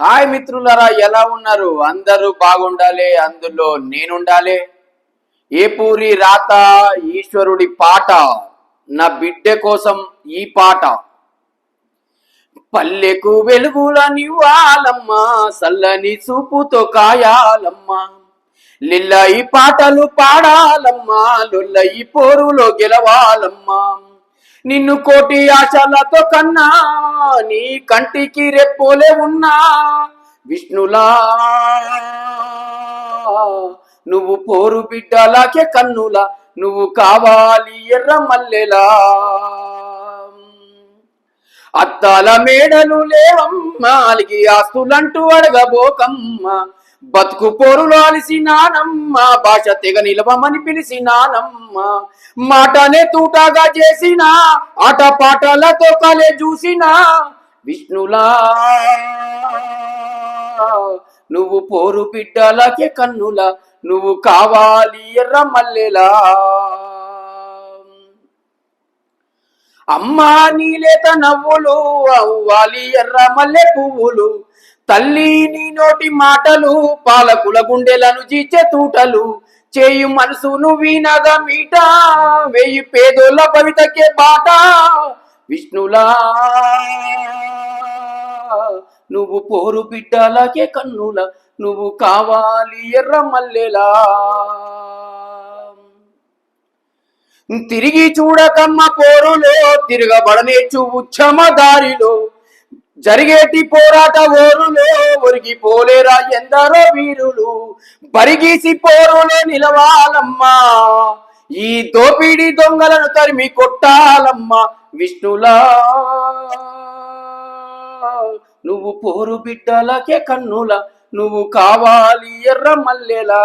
Hi మిత్రులరా ఎలా ఉన్నారు? అందరూ బాగుండాలి అందులో నేనుండాలి. ఏ పూరి రాత ఈశ్వరుడి పాట నా బిడ్డ కోసం ఈ పాట. పల్లెకు వెలుగుల నివ్వాలమ్మా సల్లని చూపుతో కాయాలమ్మా. లిల్లయి పాటలు పాడాలమ్మా లొల్లయి పోరులో గెలవాలమ్మా. నిన్ను కోటి ఆశలతో కన్నా నీ కంటికి రెప్పోలే ఉన్నా. విష్ణులా నువ్వు పోరు బిడ్డలాకే కన్నులా నువ్వు కావాలి ఎర్ర మల్లెలా. అత్తాల మేడలు లేవమ్మా అలిగి ఆస్తులంటూ అడగబోకమ్మ. బతుకు పోరులు అలిసినానమ్మ భాష తెగ నిలవమని పిలిచినానమ్మ మాటనే తూటాగా చేసిన ఆట పాటలతో కలే చూసిన విష్ణులా నువ్వు పోరు బిడ్డలకే కన్నులా నువ్వు కావాలి ఎర్ర మల్లెలా. అమ్మా నీలేత నవ్వులు అవ్వాలి ఎర్ర మల్లె పువ్వులు. తల్లి నీ నోటి మాటలు పాలకుల గుండెలను జీచే తూటలు. చేయు మనసును వీనగా మీట వెయ్యి పేదోళ్ళ భవితకే బాట. విష్ణులా నువ్వు పోరు బిడ్డలకే కన్నుల నువ్వు కావాలి ఎర్ర మల్లెలా. తిరిగి చూడకమ్మ పోరులో తిరగబడనేచు ఉచ్చమ దారిలో. జరిగేటి పోరాట ఓరులో ఒరిగి పోలేరా ఎందరో వీరులు? బరిగీసి పోరులే నిలవాలమ్మా. ఈ దోపిడి దొంగలను తరిమి కొట్టాలమ్మా విష్ణులా. నువ్వు పోరు బిడ్డలకే కన్నుల నువ్వు కావాలి ఎర్ర మల్లెలా.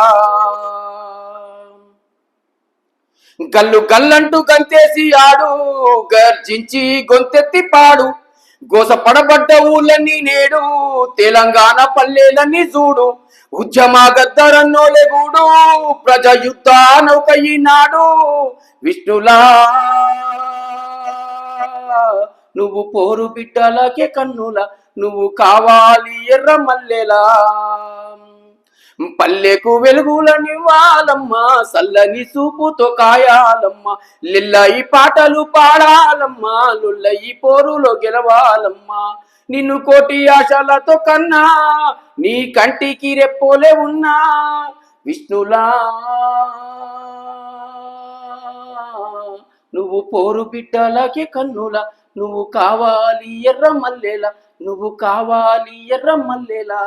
గల్లు గల్లంటూ గంతేసి ఆడు గర్జించి గొంతెత్తి పాడు. గోస పడబడ్డ ఊళ్ళన్నీ నేడు తెలంగాణ పల్లెలన్నీ చూడు ఉద్యమ గద్దరన్నోలే గూడు ప్రజ యుద్ధ విష్ణులా నువ్వు పోరు బిడ్డలకే కన్నుల నువ్వు కావాలి ఎర్ర మల్లెలా. పల్లెకు వెలుగుల నివ్వాలమ్మా సల్లని చూపుతో కాయాలమ్మా లిల్లయి పాటలు పాడాలమ్మా లుల్లయి పోరులో గెలవాలమ్మా. నిన్ను కోటి ఆశలతో కన్నా నీ కంటికి రెప్పోలే ఉన్నా విష్ణులా. నువ్వు పోరు బిడ్డలకే కన్నుల నువ్వు కావాలి ఎర్ర మల్లెల నువ్వు కావాలి ఎర్ర మల్లెలా.